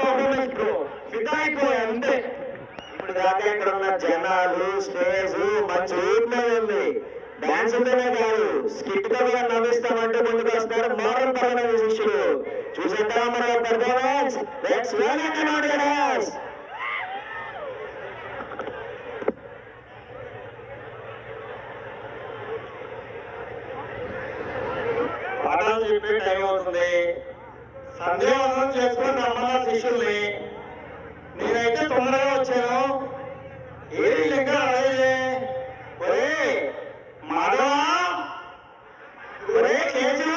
Performance bro ఫిదా అయిపోయా అంతే ఇప్పుడు దాకా ఇక్కడ ఉన్న జనాలు స్టేజ్ మంచి ఊపిలో ఉంది. డాన్స్ ఉంటేనే కాదు స్కిట్తో కూడా నవ్విస్తామంటే ముందుకు వస్తారు మోడల్ పరమైన శిష్యులు. చూసేద్దాం మన పర్ఫార్మెన్స్ లెట్స్ వెల్కమ్ ఆడియన్స్ ఏది ఇంకా రాలేదే ఒరే మాధవ ఒరే కేశవ?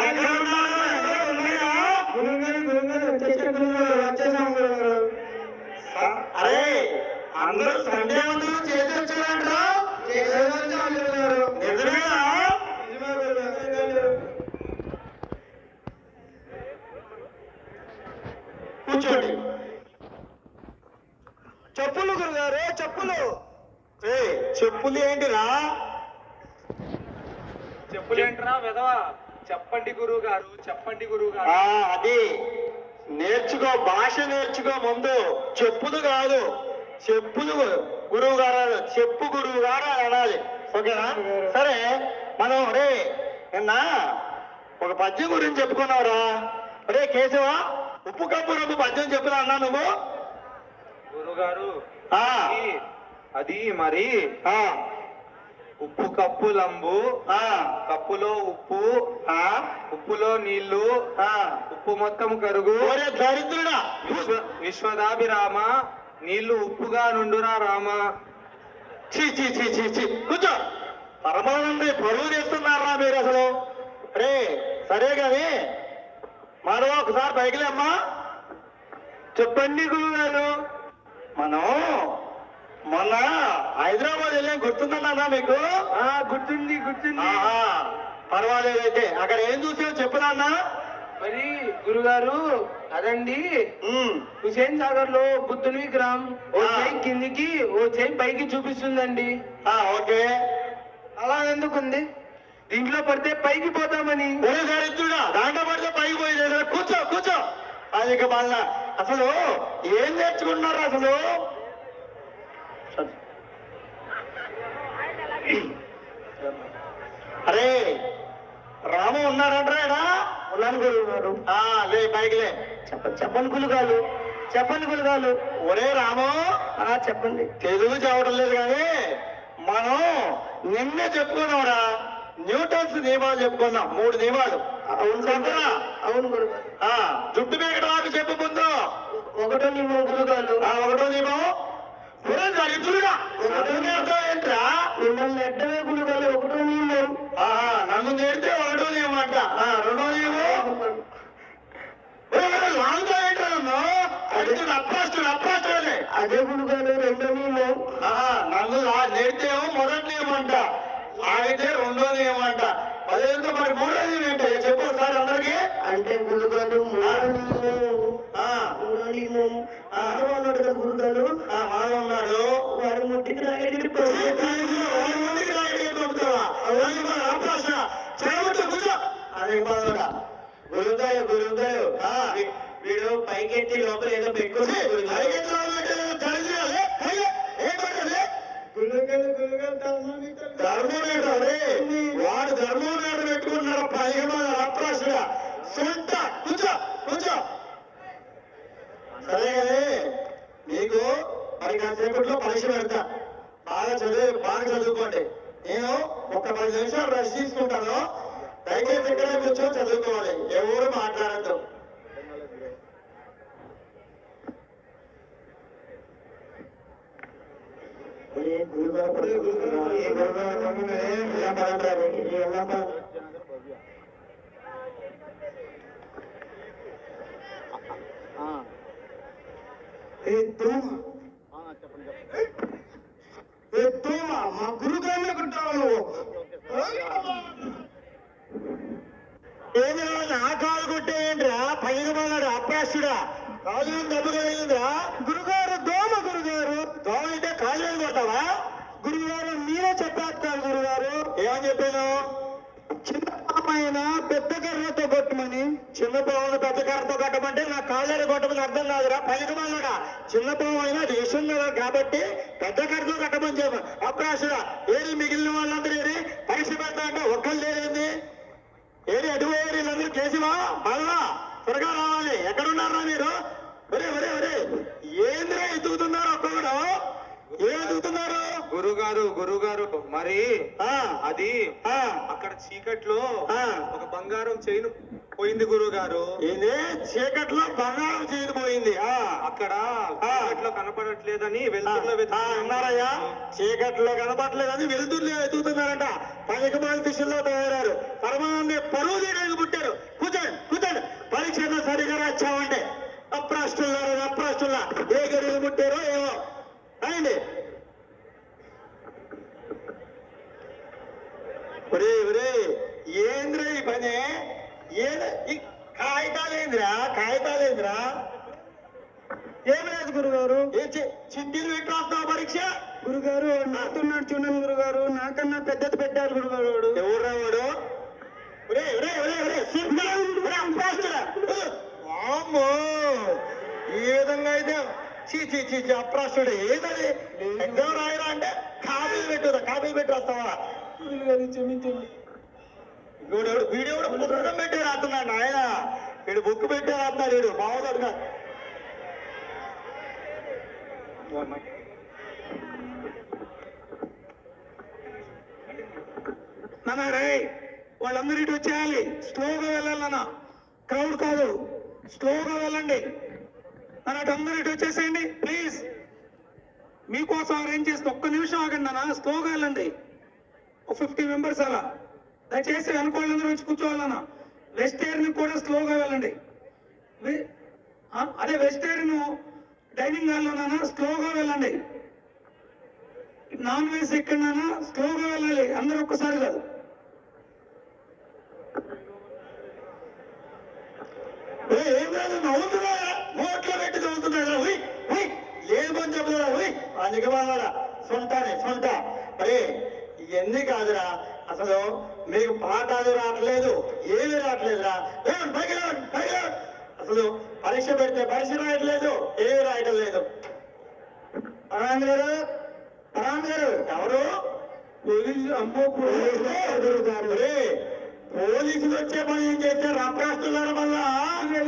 ఎక్కడ ఉన్నాడు? ఎక్కడ ఉన్నాడా? స- అరే అందరూ సండే ముందు చేసి వచ్చారంటరా? నిజమేనా? కూర్చోండి. చెప్పులు గురుగారు చెప్పులు. ఏ చెప్పులు ఏంటిరా? చెప్పులేంట్రా వెదవా చెప్పండి గురువు గారు చెప్పండి గురువు గారు అది నేర్చుకో భాష నేర్చుకో ముందు. చెప్పులు కాదు. చెప్పులు గురువు గారు. చెప్పు గురువు గారు అని అనాలి. ఓకేనా? సరే మనం రే నిన్న ఒక పద్యం గురించి చెప్పుకున్నావురా. రే కేశవ ఉప్పు కప్పు రంగు పద్యం చెప్పురా అన్నా నువ్వు? గురువు గారు ఆ, అది మరి ఆ, ఉప్పు కప్పు లంబు ఆ, కప్పులో ఉప్పు ఆ, ఉప్పులో నీళ్ళు ఆ. ఉప్పు మొత్తం కరుగు. దరిద్రుడా! విశ్వ విశ్వదాభిరామ నీళ్ళు ఉప్పుగా నుండురా రామ? చీ చీ చీ చీ చీ కూర్చో. పరమానంద పరువు చేస్తున్నారా మీరు అసలు? రే సరే కానీ మరో ఒకసారి పైకి అమ్మా చెప్పండి గురువు గారు మనం మొన్న హైదరాబాద్ వెళ్ళాం. గుర్తుందన్నా మీకు? గుర్తుంది గుర్తుంది. ఆహా, పర్వాలేదైతే అక్కడ ఏం చూసావు చెప్పుదన్నా మరి గురుగారు అదండి. హుసేన్ సాగర్లో బుద్ధుని విగ్రహం ఓ. చేయి కిందికి ఓ చేయి పైకి చూపిస్తుందండి. ఓకే. అలా ఎందుకుంది? దీంట్లో పడితే పైకి పోతామని. దాంట్లో పడితే పైకి పోయేది కూర్చో కూర్చో. అది ఇక మళ్ళా అసలు ఏం నేర్చుకుంటున్నారు అసలు? అరే రాము ఉన్నారంటారా ఉన్నాను గురువు గారు. లే పైకి లే. చెప్పండి గులుగాలు చెప్పండి గులుగాలు ఒరే రాము. చెప్పండి. తెలుగు చెప్పడం లేదు కానీ మనం నిన్నే చెప్పుకున్నావురా న్యూటన్స్ నియమాలు చెప్పుకున్నాం. మూడు నియమాలు. అవును చెప్పరా అవును ఆ, జుట్టు ఆపి చెప్పు ముందు. ఒకటో నియమం గురుగారు ఒకటో నియమం. ఒకటో నేర్తో ఏంట్రా మిమ్మల్ని ఎడ్డమే గురుగారు ఒకటో నియమం. ఆహా, నన్ను నేర్తే ఒకటో నియమం అంట. ఆ, రెండో నియమం. లాంగ్తో ఏంట్రా నన్ను? అదే. గురుగారు రెండో నియమం. నన్ను లా- నేర్తేమో ఆగితే రెండో నియమం అంట అదేంటో మరి మూడో నియమం ఏంటి చెప్పు సార్ అందరికి అంటే గురుగారు మూడో నియమం ఆ, ఆ. ఉన్నాడు మానవ ఉన్నాడు వారి ముట్టికి రాయడికి గురుదయ గురుదయ వీడు పైకెత్తి లోపల ఏదో పెట్టుకుని ధర్మోనేటర్ వాడు ధర్మోనేటర్ పెట్టుకున్నాడు పైగా అప్రాసుగా సొంత కూర్చో కూర్చో. సరే కదే నీకు మరి కాసేపట్లో పరీక్ష పెడతా. బాగా చదివి బాగా చదువుకోండి. నేను ఒక పది నిమిషాలు రెస్ట్ తీసుకుంటాను. దయచేసి ఇక్కడే కూర్చో చదువుకో ఎవరు మాట్లాడద్దు మా గురుగారిని ఉంటావు నువ్వు ఏమి నా కాలు కొట్టేయండిరా పైగా మన్నాడు అప్రాస్తుడా? కాలు దెబ్బగా గురుగారు దోమ అంటే కాలు మీద కొట్టావా గురుగారు మీరే చెప్పేస్తారు గురుగారు ఏమని చెప్పాను చిన్న పెద్ద కర్రతో కొట్టమని? చిన్న పావును పెద్ద కర్రతో కొట్టమంటే నా కాళ్ళని కొట్టమని అర్థం కాదురా. పైకి చిన్న పావు అయినా అది విషయం కదా కాబట్టి పెద్ద కర్రతో కట్టమని చెప్పు. అప్రాసుడా ఏది మిగిలిన వాళ్ళందరూ ఏది పరీక్ష పెడతా అంటే ఒక్కళ్ళు లేదేంది ఏది? అటుపోయారు వీళ్ళందరూ కేసువా మళ్ళా త్వరగా రావాలి. ఎక్కడున్నారా మీరు? ఒరే ఒరే ఒరే ఏంద్రా ఎదుగుతున్నారు ఒక్కొక్కడు ఏం ఎదుగుతున్నారు గురుగారు గురుగారు మరి ఆ, అది అక్కడ చీకట్లో ఆ. ఒక బంగారం చైన్ పోయింది గురుగారు. ఏంది? చీకట్లో బంగారం చేయకపోయింది ఆ. అక్కడ. చీకట్లో కనపడట్లేదని ఆ, అన్నారయ్యా చీకట్లో కనపట్లేదని వెలుతుర్లే ఎదుగుతున్నారంట పదికి మంది శిష్యుల్లో తయారారు పరమానంద పరువు తీయడానికి పుట్టారు. కూర్చోండి కూర్చోండి. పరీక్ష సరిగా వచ్చామంటే అప్రాష్టులారా అప్రాష్టుల్లా. ఏ గడియలు పుట్టారో ఏమో. రాయండి ఒరే ఒరే ఏంద్రా ఈ పని ఏద ఈ కాగితాలేంద్రా కాగితాలేంద్రా ఏం లేదు గురుగారు ఏ చిట్టీలు పెట్టి రాస్తావు పరీక్ష గురుగారు నాకున్నాడు చూడండి గురుగారు నాకన్నా పెద్దది పెట్టారు గురుగారు వాడు ఎవరు వాడు ఒరే ఒరే ఒరే ఒరే సిగ్గురా, ఒరే అప్రాస్తుడా. వామ్మో ఈ విధంగా అయితే చీ చీ చీ చీ అప్రాస్తుడు ఏదది? ఎగ్జామ్ రాయరా అంటే కాపీలు పెట్టుదా కాపీలు పెట్టి రాస్తావా క్షమించండి. వీడు వీడియో కూడా పుస్తకం పెట్టి రాస్తున్నాడు ఆయన వీడు బుక్ పెట్టి రాస్తున్నాడు వీడు. బాగున్నాడు నాన్న రే వాళ్ళందరూ ఇటు వచ్చేయాలి. స్లోగా వెళ్ళాలి నాన్న. క్రౌడ్ కాదు. స్లోగా వెళ్ళండి. నాన్న అటు అందరూ ఇటు వచ్చేసేయండి ప్లీజ్ మీకోసం అరేంజ్ చేస్తే ఒక్క నిమిషం ఆగండి అన్న స్లోగా వెళ్ళండి ఒక ఫిఫ్టీ మెంబర్స్ అలా. దయచేసి వెనుకోళ్ళందరూ వచ్చి కూర్చోవాలన్న వెజిటేరియన్ కూడా స్లోగా వెళ్ళండి. అదే వెజిటేరియన్ డైనింగ్ హాల్లో స్లోగా వెళ్ళండి. నాన్ వెజ్ ఎక్కడ స్లోగా వెళ్ళాలి. అందరూ ఒక్కసారి కాదు ఏం కాదు అవుతుందా నోట్లో పెట్టి నవ్వుతున్నాడు లేదు పని చెప్తున్నా అందుకే సొంతనే సొంత. అరే ఇవన్నీ కాదురా. అసలు మీకు పాఠాలు రావట్లేదు ఏమీ రావట్లేదురా. అసలు పరీక్ష పెడితే పరీక్ష రాయట్లేదు ఏమీ రాయటం లేదు గారు గారు ఎవరు? పోలీసు అమ్మో పోలీసు? గారు రే పోలీసులు వచ్చే పని ఏం మళ్ళా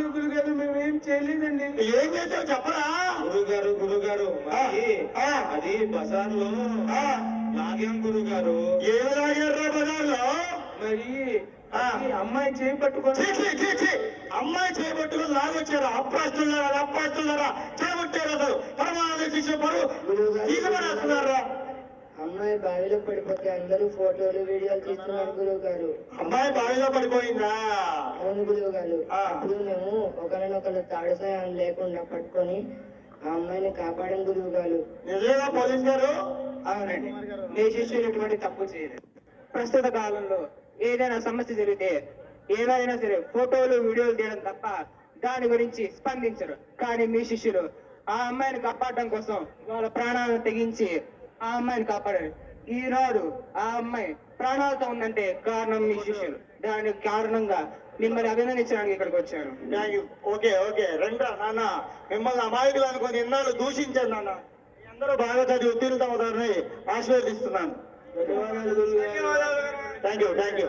గురుగారు మేమేం. చేయలేదండి. ఏం చేసావు చెప్పరా. గురుగారు గురుగారు మరి ఆ, అది బజార్లో లాగాం గురుగారు. ఏమి లాగారా బజార్లో? మరి అమ్మాయి చేయి పట్టుకొని. అమ్మాయి చేపట్టుకుని లాగొచ్చారా? అప్రాస్తులారా అప్రాస్తులారా చేపట్టారు అసలు. పరమానంద శిష్య పరువు తీసుకునేస్తున్నారా అమ్మాయి బావిలో పడిపోతే అందరూ ఫోటోలు వీడియోలు తీస్తున్నారు గురువు గారు. అమ్మాయి బావిలో పడిపోయిందా? అవును గురువు గారు. అప్పుడు మేము ఒకరినొకరు తాడు సాయం లేకుండా పట్టుకొని ఆ అమ్మాయిని కాపాడం గురువు గారు. నిజమేనా పోలీస్ గారు? అవునండి. మీ శిష్యులు ఎటువంటి తప్పు చేయలేదు. ప్రస్తుత కాలంలో ఏదైనా సమస్య జరిగితే ఏదైనా సరే ఫోటోలు వీడియోలు తీయడం తప్ప దాని గురించి స్పందించరు. కానీ మీ శిష్యులు ఆ అమ్మాయిని కాపాడడం కోసం వాళ్ళ ప్రాణాలను తెగించి ఆ అమ్మాయిని కాపాడారు ఈనాడు ఆ అమ్మాయి ప్రాణాలతో ఉందంటే కారణం మీ శిష్యులు. దానికి కారణంగా మిమ్మల్ని అభినందించడానికి ఇక్కడికి యూ ఓకే ఓకే. రండి నాన్న మిమ్మల్ని అమాయకులు అనుకుని ఇన్నాళ్ళు దూషించాను నాన్న మీ అందరూ బాగా చదివి ఉత్తీర్ణత అవుతారని ఆశీర్వదిస్తున్నాను థ్యాంక్ యూ థ్యాంక్ యూ